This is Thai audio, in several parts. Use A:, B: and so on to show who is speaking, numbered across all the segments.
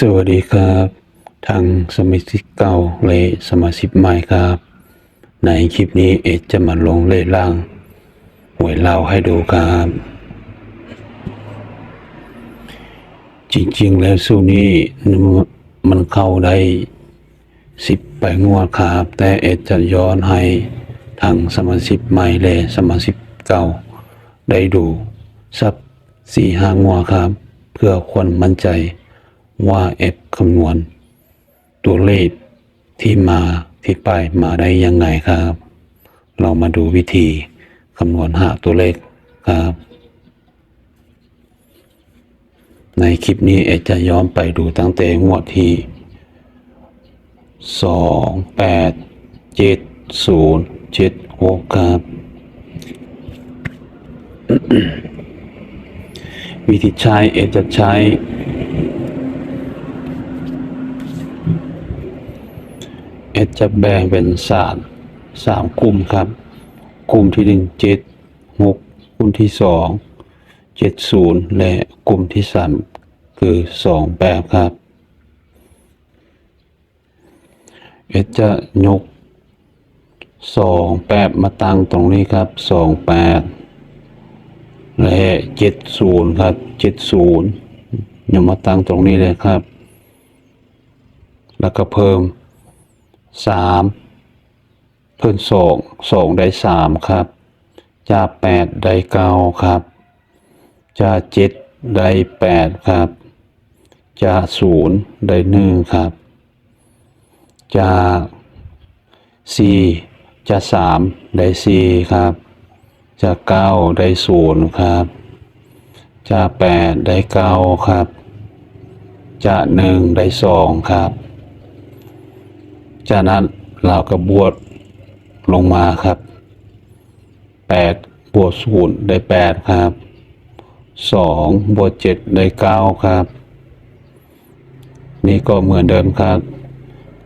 A: สวัสดีครับทางสมาชิกเก่าและสมาชิกใหม่ครับ ในคลิปนี้เอจะมาลงเล่ล่างหวยเล่าให้ดูครับ จริงๆ แล้วสู้นี้มันเข้าได้สิบแปงวดครับ แต่เอจะย้อนให้ทางสมาชิกใหม่และสมาชิกเก่า ได้ดู สักสี่ห้างวดครับ เพื่อคนมั่นใจ ว่าเอฟคำนวณ ตัวเลขที่มาที่ไปมาได้ยังไงครับ เรามาดูวิธีคำนวณหาตัวเลขครับ ในคลิปนี้เอจะย้อนไปดูตั้งแต่งวดที่สองแปดเจ็ดศูนย์เจ็ดหกครับวิธีใช้เอจะใช้ เอจะแบ่งเป็นสามสามกลุ่มครับ กลุ่มที่หนึ่งเจ็ดหกกลุ่มที่สองเจ็ดศูนย์และกลุ่มที่สามคือสองแบบครับเอจะยกสองแปดมาตั้งตรงนี้ครับสองแปดและเจ็ดศูนย์ครับเจ็ดศูนย์ยมาตั้งตรงนี้เลยครับ แล้วก็เพิ่ม สามเพิ่นสองสองได้สามครับจะแปดได้เก้าครับจะเจ็ดได้แปดครับจะศูนย์ได้หนึ่งครับจะสี่จะสามได้สี่ครับจะเก้าได้ศูนย์ครับจะแปดได้เก้าครับจะหนึ่งได้สองครับ จากนั้นเราก็บวชลงมาครับแปดบวกศูนย์ได้แปดครับสองบวกเจ็ดได้เก้าครับ นี่ก็เหมือนเดิมครับ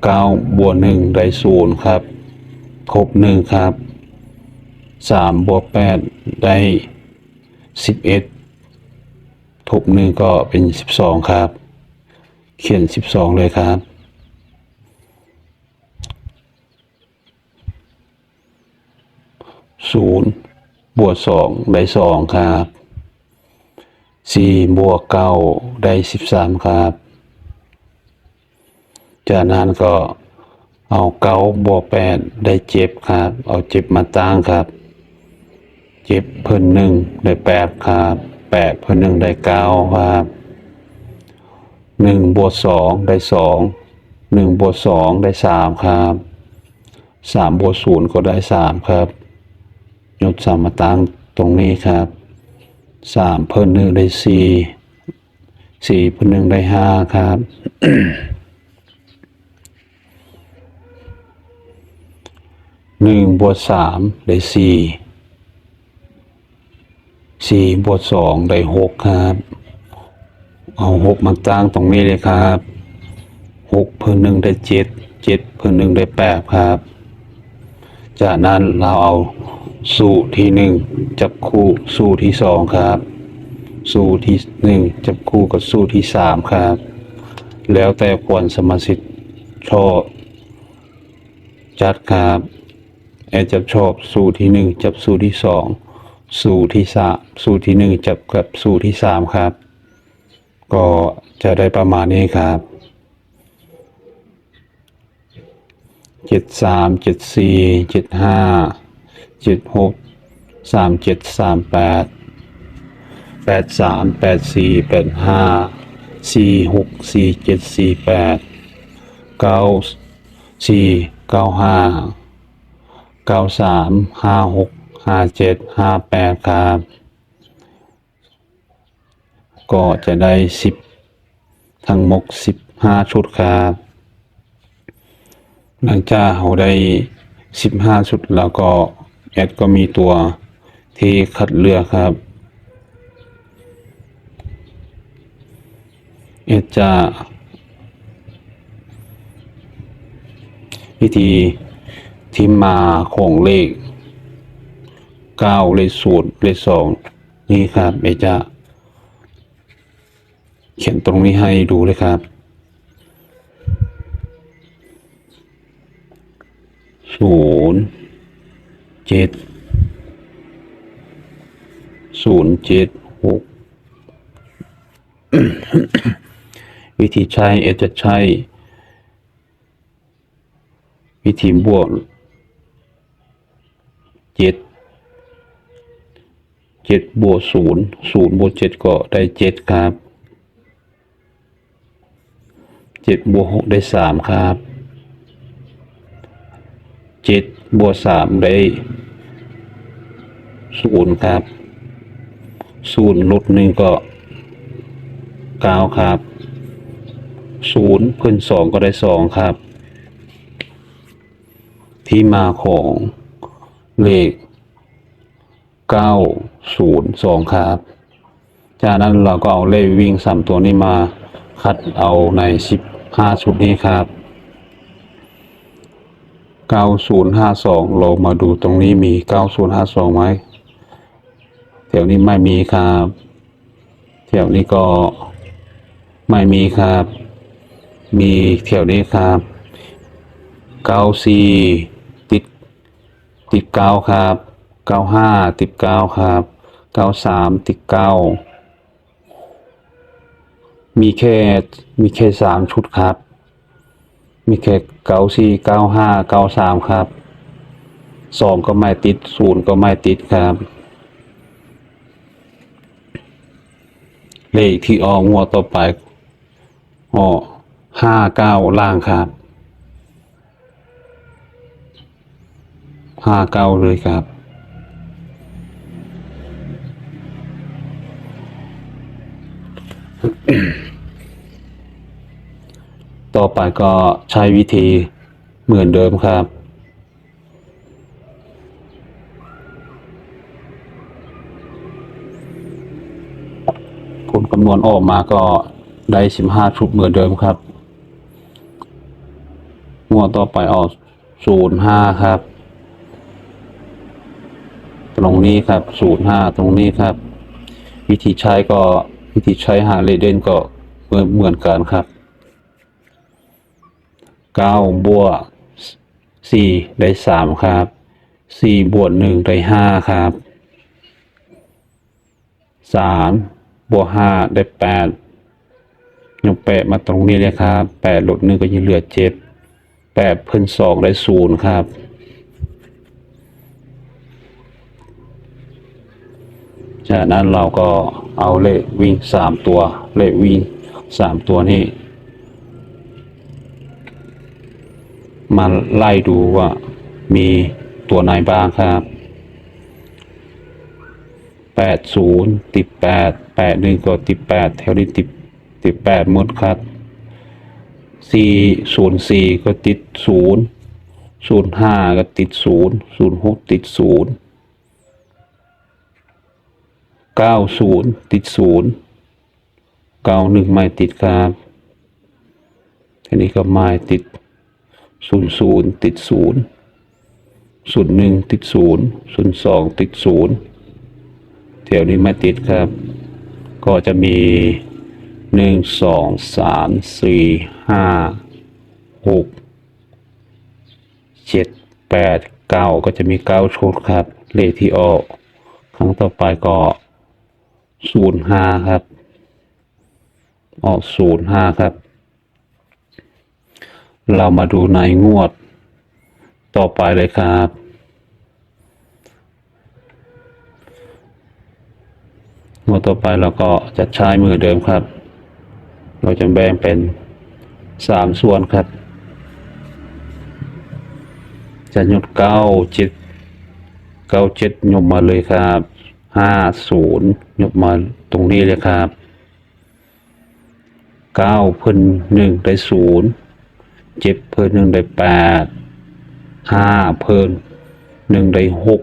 A: เก้าบวกหนึ่งได้ศูนย์ครับครบหนึ่งครับสามบวกแปดได้สิบเอ็ดทบหนึ่งก็เป็นสิบสองครับ เขียนสิบสองเลยครับ ศูนย์บวกสองได้สองครับสี่บวกเก้าได้สิบสามครับ จากนั้นก็เอาเก้าบวกแปดได้เจ็บครับ เอาเจ็บมาตั้งครับ เจ็บเพิ่นหนึ่งได้แปดครับแปดเพิ่นหนึ่งได้เก้าครับหนึ่งบวกสองได้สองหนึ่งบวกสองได้สามครับสามบวกศูนย์ก็ได้สามครับ ยกสามมาตั้งตรงนี้ครับสามเพิ่มหนึ่งได้สี่สี่เพิ่มหนึ่งได้ห้าครับหนึ่งบวกสามได้สี่สี่บวกสองได้หกครับ เอาหกมาตั้งตรงนี้เลยครับหกเพิ่มหนึ่งได้เจ็ดเจ็ดเพิ่มหนึ่งได้แปดครับ จากนั้นเราเอา สูตรที่หนึ่งจับคู่สูตรที่สองครับ สูตรที่หนึ่งจับคู่กับสูตรที่สามครับ แล้วแต่ควรสมาชิกชอบจัดครับแอดจะชอบสูตรที่หนึ่งจับสูตรที่สองสูตรที่สามสูตรที่หนึ่งจับกับสูตรที่สามครับ ก็จะได้ประมาณนี้ครับเจ็ดสามเจ็ดสี่เจ็ดห้า เจ็ดหกสามเจ็ดสามแปดแปดสามแปดสี่แปดห้าสี่หกสี่เจ็ดสี่แปดเก้าสี่เก้าห้าเก้าสามห้าหกห้าเจ็ดห้าแปดครับ ก็จะได้สิบทั้งหมดสิบห้าชุดครับ หลังจากเราได้สิบห้าชุดแล้วก็ แอดก็มีตัวที่คัดเลือกครับแอดจะ วิธีที่มาของเลขเก้าเลขศูนย์เลขสองนี่ครับแอดจะ เขียนตรงนี้ให้ดูเลยครับศูนย์ เจ็ดศูนย์เจ็ดหกวิธีใช้เอจะใช้ วิธีบวกเจ็ดเจ็ดบวกศูนย์ศูนย์บวกเจ็ดก็ได้เจ็ดครับเจ็ดบวกหกได้สามครับเจ็ด บวกสามได้ศูนย์ครับศูนย์ลดหนึ่งก็เก้าครับศูนย์เพิ่นสองก็ได้สองครับ ที่มาของเลขเก้าศูนย์สองครับ จากนั้นเราก็เอาเลขวิ่งสามตัวนี้มาคัดเอาในสิบห้าชุดนี้ครับ เก้าศูนย์ห้าสองเรามาดูตรงนี้มีเก้าศูนย์ห้าสองไหมแถวนี้ไม่มีครับแถวนี้ก็ไม่มีครับ มีแถวนี้ครับเก้าสี่ติดติดเก้าครับเก้าห้าติดเก้าครับเก้าสามติดเก้ามีแค่มีแค่สามชุดครับ มีแค่เก้าสี่เก้าห้าเก้าสามครับสองก็ไม่ติดศูนย์ก็ไม่ติดครับ เลขที่ออกงวดต่อไปอ๋อห้าเก้าล่างครับห้าเก้าเลยครับ ต่อไปก็ใช้วิธีเหมือนเดิมครับ ผลคำนวณออกมาก็ได้สิบห้าชุดเหมือนเดิมครับงวดต่อไปออกศูนย์ห้าครับ ตรงนี้ครับศูนย์ห้าตรงนี้ครับ วิธีใช้ก็วิธีใช้หาเลขเด่นก็เหมือนเหมือนกันครับ เก้าบวกสี่ได้สามครับสี่บวกหนึ่งได้ห้าครับสามบวกห้าได้แปดยกแปดมาตรงนี้เลยครับแปดลดหนึ่งก็ยังเหลือเจ็ดแปดเพิ่นสองได้ศูนย์ครับจากนั้นเราก็เอาเลขวิ่งสามตัว เลขวิ่งสามตัวนี้ มาไล่ดูว่ามีตัวไหนบ้างครับแปดศูนย์ติดแปดแปดหนึ่งก็ติดแปดแถวนี้ติดติดแปดหมดครับสี่ศูนย์สี่ก็ติดศูนย์ศูนย์ห้าก็ติดศูนย์ศูนย์หกติดศูนย์เก้าศูนย์ติดศูนย์เก้าหนึ่งไม่ติดครับทีนี้ก็ไม่ติด ศูนย์ศูนย์ติดศูนย์ศูนย์หนึ่งติดศูนย์ศูนย์สองติดศูนย์แถวนี้ม่ติดครับ ก็จะมีหนึ่งสองสามสี่ห้าหกเจ็ดแปดเก้าก็จะมีเก้าชุดครับ เลขที่ออก ครั้งต่อไปก็ศูนย์ห้าครับ ออกศูนย์ห้าครับ เรามาดูในงวด ต่อไปเลยครับ งวดต่อไปเราก็จะใช้มือเดิมครับ เราจะแบ่งเป็นสามส่วนครับ จะหยกเก้าเจ็ดเก้าเจ็ดยกมาเลยครับห้าศูนย์ยกมาตรงนี้เลยครับเก้าเพิ่นหนึ่งได้ศูนย์ เจ็ดเพิ่นหนึ่งได้แปดห้าเพิ่นหนึ่งได้หก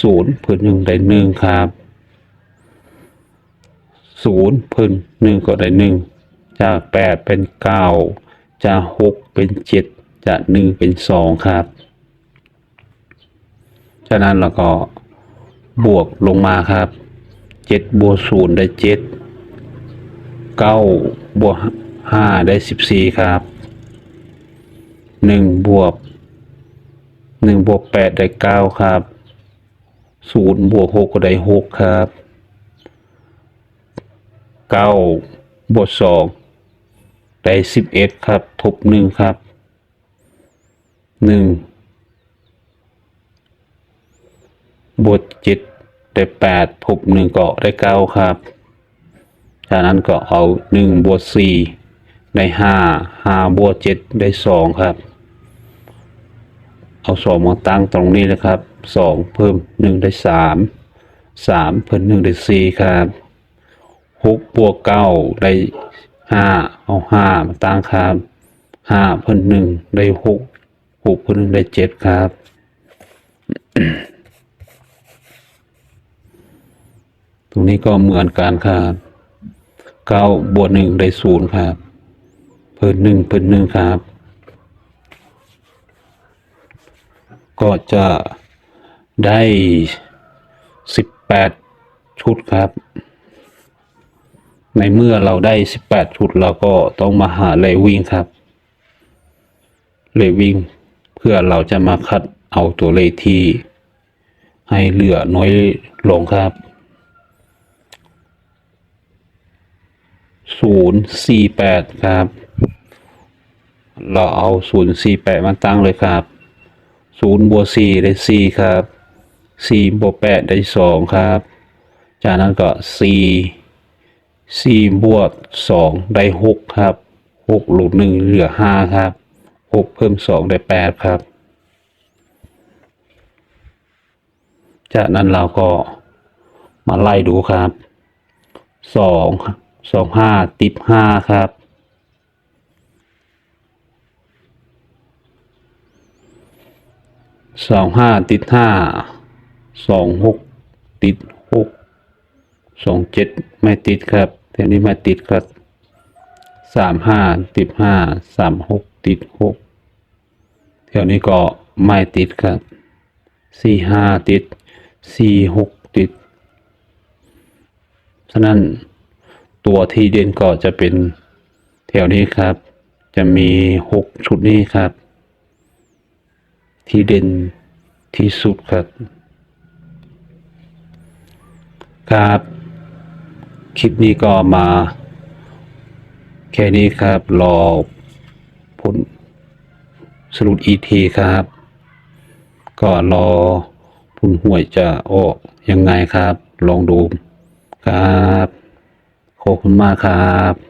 A: ศูนย์เพิ่นหนึ่งได้หนึ่งครับศูนย์เพิ่นหนึ่งก็ได้หนึ่งจากแปดเป็นเก้าจากหกเป็นเจ็ดจากหนึ่งเป็นสองครับฉะนั้นเราก็บวกลงมาครับเจ็ดบวกศูนย์ได้เจ็ดเก้าบวกห้าได้สิบสี่ครับ หนึ่งบวกหนึ่งบวกแปดได้เก้าครับศูนย์บวกหกก็ได้หกครับเก้าบวกสองได้สิบเอ็ดครับ ทบหนึ่งครับหนึ่งบวกเจ็ดได้แปดทบหนึ่งก็ได้เก้าครับ จากนั้นก็เอาหนึ่งบวกสี่ได้ห้าห้าบวกเจ็ดได้สองครับ เอาสองมาตั้งตรงนี้นะครับสองเพิ่มหนึ่งได้สามสามเพิ่มหนึ่งได้สี่ครับหกบวกเก้าได้ห้าเอาห้ามาตั้งครับห้าเพิ่มหนึ่งได้หกหกเพิ่มหนึ่งได้เจ็ดครับตรงนี้ก็เหมือนกันครับเก้าบวกหนึ่งได้ศูนย์ครับ เพิ่มหนึ่งเพิ่มหนึ่งครับ ก็จะได้สิบแปดชุดครับ ในเมื่อเราได้สิบแปดชุดเราก็ต้องมาหาเลวิ่งครับ เลวิ่งเพื่อเราจะมาคัดเอาตัวเลขที่ให้เหลือน้อยลงครับศูนย์สี่แปดครับ เราเอาศูนย์สี่แปดมาตั้งเลยครับ ศูนย์บวกสี่ได้สี่ครับสี่บวกแปดได้สองครับ จากนั้นก็สี่สี่บวกสองได้หกครับหกลบหนึ่งเหลือห้าครับหกเพิ่มสองได้แปดครับ จากนั้นเราก็มาไล่ดูครับสองสองห้าติดห้าครับ สองห้าติดห้าสองหกติดหกสองเจ็ดไม่ติดครับแถวนี้ไม่ติดครับสามห้าติดห้าสามหกติดหกแถวนี้ก็ไม่ติดครับสี่ห้าติดสี่หกติดฉะนั้นตัวที่เด่นก็จะเป็นแถวนี้ครับ จะมีหกชุดนี้ครับ ที่เด่นที่สุดครับ ครับ คลิปนี้ก็มา แค่นี้ครับ รอผลสรุปอีทีครับ ก็รอผลหวยจะออกยังไงครับ ลองดูครับ ขอบคุณมากครับ